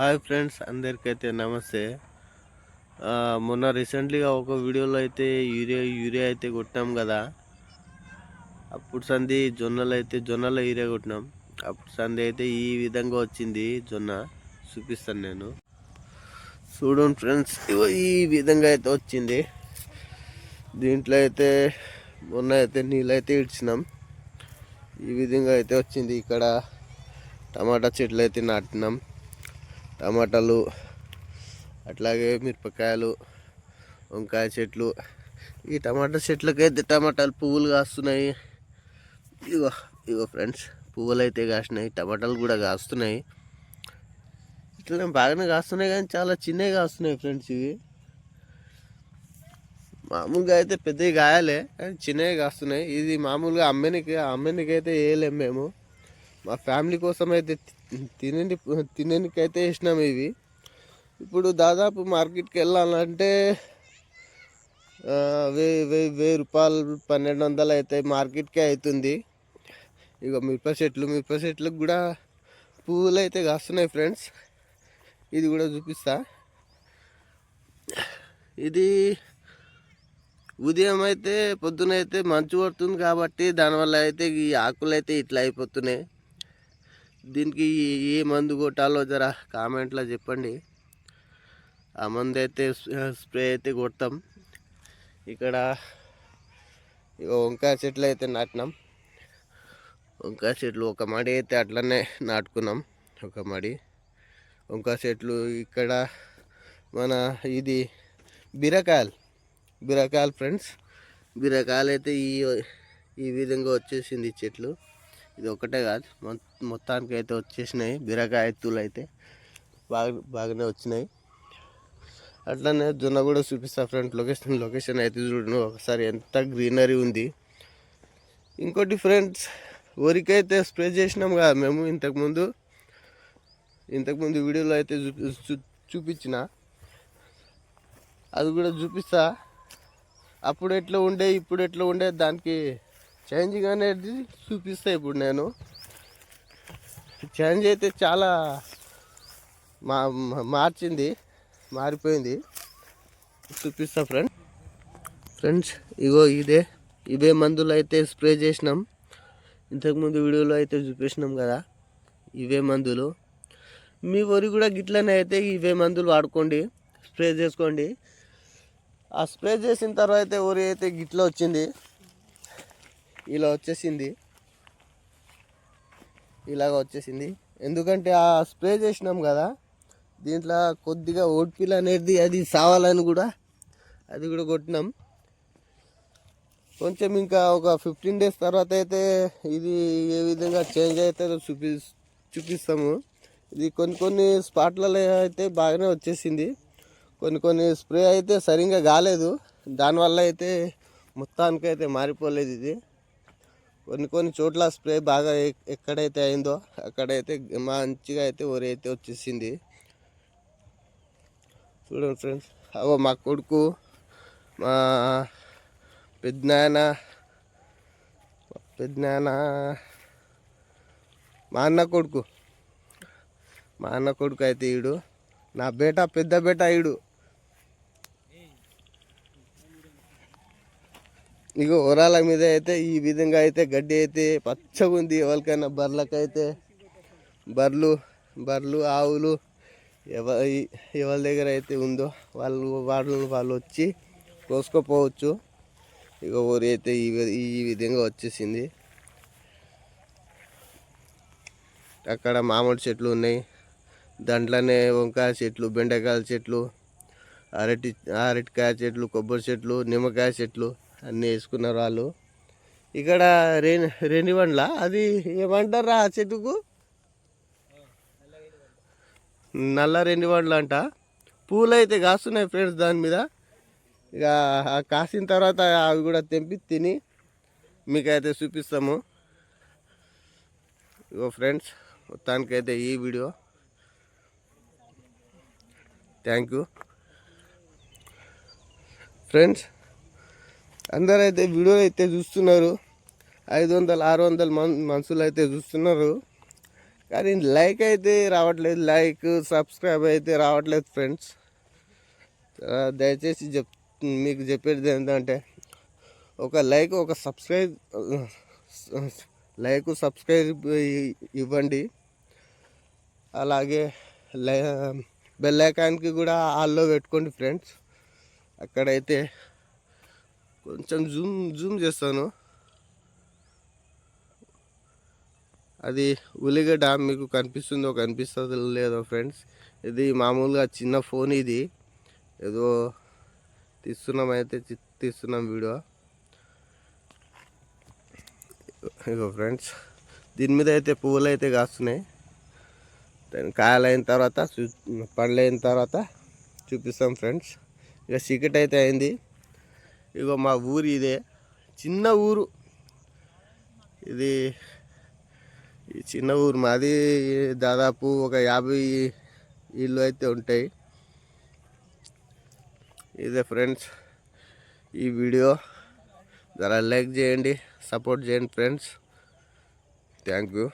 Hi friends అందరికైతే నమస్తే. మొన్న రీసెంట్లీగా ఒక వీడియోలో అయితే యూరియా యూరియా అయితే కొట్టినాం కదా. అప్పుడు సంది జొన్నలు అయితే జొన్నల యూరియా కొట్టినాం. అప్పుడు సంది అయితే ఈ విధంగా వచ్చింది జొన్న. చూపిస్తాను నేను. చూడండి ఫ్రెండ్స్ ఈ విధంగా అయితే వచ్చింది. దీంట్లో అయితే మొన్న అయితే నీళ్ళు అయితే ఇడ్చినాం ఈ విధంగా అయితే వచ్చింది. ఇక్కడ టమాటా చెట్లు అయితే నాటినాం. టమాటాలు అట్లాగే మిరపకాయలు వంకాయ చెట్లు. ఈ టమాటా చెట్లకైతే టమాటాలు పువ్వులు కాస్తున్నాయి. ఇగో ఇగో ఫ్రెండ్స్ పువ్వులు అయితే కాసినాయి టమాటాలు కూడా కాస్తున్నాయి. ఇట్లనే బాగానే కాస్తున్నాయి కానీ చాలా చిన్నవి కాస్తున్నాయి ఫ్రెండ్స్ ఇవి. మామూలుగా అయితే పెద్దవి కాయాలే కానీ చిన్నవి కాస్తున్నాయి. ఇది మామూలుగా అమ్మనికి అమ్మనికి అయితే వేయలేం మేము. మా ఫ్యామిలీ కోసం అయితే తినండి తిననికైతే వేసినాం ఇవి. ఇప్పుడు దాదాపు మార్కెట్కి వెళ్ళాలంటే ఆ, వెయ్యి వెయ్యి వెయ్యి రూపాయలు పన్నెండు వందలు అయితే మార్కెట్కే అవుతుంది. ఇక మిరప చెట్లు మిరప చెట్లకు కూడా పువ్వులు అయితే కాస్తున్నాయి ఫ్రెండ్స్. ఇది కూడా చూపిస్తా. ఇది ఉదయం అయితే పొద్దున అయితే మంచు పడుతుంది కాబట్టి దానివల్ల అయితే ఈ ఆకులు అయితే ఇట్లా అయిపోతున్నాయి. దీనికి ఏ మందు కొట్టాలో జర కామెంట్లో చెప్పండి. ఆ మందు అయితే స్ప్రే అయితే కొడతాం. ఇక్కడ వంకాయ చెట్లు అయితే నాటినాం. వంకాయ చెట్లు ఒక మడి అయితే అట్లనే నాటుకున్నాం. ఒక మడి. వంకాయ చెట్లు ఇక్కడ మన ఇది బీరకాయలు. బీరకాయలు ఫ్రెండ్స్ బీరకాయలు అయితే ఈ ఈ విధంగా వచ్చేసింది చెట్లు. ఇది ఒకటే కాదు. మొ- మొత్తానికి అయితే వచ్చేసినాయి. బీరకాయ ఎత్తులు అయితే బాగా బాగానే వచ్చినాయి. అట్లనే జొన్న కూడా చూపిస్తా ఫ్రెండ్. లొకేషన్ లొకేషన్ అయితే చూడండి ఒకసారి ఎంత గ్రీనరీ ఉంది. ఇంకోటి ఫ్రెండ్స్ వరికైతే స్ప్రే చేసినాం కదా మేము ఇంతకుముందు ఇంతకుముందు వీడియోలో అయితే చూపి చూ- చూపించిన. అది కూడా చూపిస్తా. అప్పుడు ఎట్లా ఉండే ఇప్పుడు ఎట్లా ఉండే దానికి చేంజింగ్ అనేది చూపిస్తాను ఇప్పుడు నేను. చేంజ్ అయితే చాలా మా మా- మార్చింది మారిపోయింది. చూపిస్తా ఫ్రెండ్. ఫ్రెండ్స్ ఇగో ఇదే ఇవే మందులు అయితే స్ప్రే చేసినాం. ఇంతకుముందు వీడియోలో అయితే చూపించినాం కదా ఇవే మందులు. మీ వరి కూడా గిట్లనే అయితే ఇవే మందులు వాడుకోండి స్ప్రే చేసుకోండి. ఆ స్ప్రే చేసిన తర్వాత వరి అయితే గిట్ల వచ్చింది. ఇలా వచ్చేసింది. ఇలాగ వచ్చేసింది. ఎందుకంటే ఆ స్ప్రే చేసినాం కదా దీంట్లో కొద్దిగా ఓట్పిల్ అనేది అది సావాలని కూడా అది కూడా కొట్టినాం. కొంచెం ఇంకా ఒక ఫిఫ్టీన్ డేస్ తర్వాత అయితే ఇది ఏ విధంగా చేంజ్ అవుతుందో చూపి చూపిస్తాము. ఇది కొన్ని కొన్ని స్పాట్లలో అయితే బాగానే వచ్చేసింది. కొన్ని కొన్ని స్ప్రే అయితే సరిగ్గా కాలేదు. దానివల్ల అయితే మొత్తానికి అయితే మారిపోలేదు ఇది. కొన్ని కొన్ని చోట్ల స్ప్రే బాగా ఎక్- ఎక్కడైతే అయిందో అక్కడైతే మంచిగా అయితే వరి అయితే వచ్చేసింది. చూడండి ఫ్రెండ్స్ అగో మా కొడుకు మా పెద్దనాయన పెద్దనాయన మా అన్న కొడుకు మా అన్న కొడుకు అయితే ఈడు నా బేట పెద్ద బేట ఈడు. ఇగో ఒరాల మీద అయితే ఈ విధంగా అయితే గడ్డి అయితే పచ్చగా ఉంది ఎవరికైనా బర్రెలకైతే బర్రెలు బర్రెలు ఆవులు ఎవ ఎవరి దగ్గర అయితే ఉందో వాళ్ళు వాళ్ళు వాళ్ళు వచ్చి కోసుకోపోవచ్చు. ఇక ఊరి అయితే ఈ వి- ఈ విధంగా వచ్చేసింది. అక్కడ మామిడి చెట్లు ఉన్నాయి. దాంట్లోనే వంకాయ చెట్లు బెండకాయల చెట్లు అరటి అరటికాయ చెట్లు కొబ్బరి చెట్లు నిమ్మకాయ చెట్లు అన్నీ వేసుకున్నారు వాళ్ళు. ఇక్కడ రేణి రేణివండ్ల అది ఏమంటారా ఆ చెట్టుకు? నల్ల రేణివండ్ల అంట. పూలు అయితే కాస్తున్నాయి ఫ్రెండ్స్ దాని మీద. ఇక కాసిన తర్వాత అవి కూడా తెంపి తిని మీకైతే చూపిస్తాము. ఇగో ఫ్రెండ్స్ మొత్తానికైతే ఈ వీడియో. థ్యాంక్ యూ ఫ్రెండ్స్ అందరైతే వీడియోలు అయితే చూస్తున్నారు. ఐదు వందలు ఆరు వందల మన్ మనుషులు అయితే చూస్తున్నారు. కానీ లైక్ అయితే రావట్లేదు. లైక్ సబ్స్క్రైబ్ అయితే రావట్లేదు ఫ్రెండ్స్. దయచేసి చెప్ మీకు చెప్పేది ఏంటంటే ఒక లైక్ ఒక సబ్స్క్రైబ్ లైక్ సబ్స్క్రైబ్ ఇవ్వండి. అలాగే లై బెల్ ఐకాన్కి కూడా ఆల్లో పెట్టుకోండి ఫ్రెండ్స్. అక్కడైతే కొంచెం జూమ్ జూమ్ చేస్తాను. అది ఉల్లిగడ్డ మీకు కనిపిస్తుందో కనిపిస్తుందో లేదో ఫ్రెండ్స్ ఇది మామూలుగా చిన్న ఫోన్ ఇది. ఏదో తీస్తున్నాం అయితే చి- తీస్తున్నాం వీడియో. ఇగో ఫ్రెండ్స్ దీని మీద అయితే పువ్వులు అయితే కాస్తున్నాయి. దాని కాయలైన తర్వాత చూ- పండ్లు అయిన తర్వాత చూపిస్తాం ఫ్రెండ్స్. ఇక చీకటి అయితే అయింది. ఇగో మా ఊరు ఇదే. చిన్న ఊరు. ఇది ఈ చిన్న ఊరు మాది దాదాపు ఒక యాభై ఇల్లు అయితే ఉంటాయి. ఇదే ఫ్రెండ్స్ ఈ వీడియో. జర లైక్ చేయండి సపోర్ట్ చేయండి ఫ్రెండ్స్. Thank you.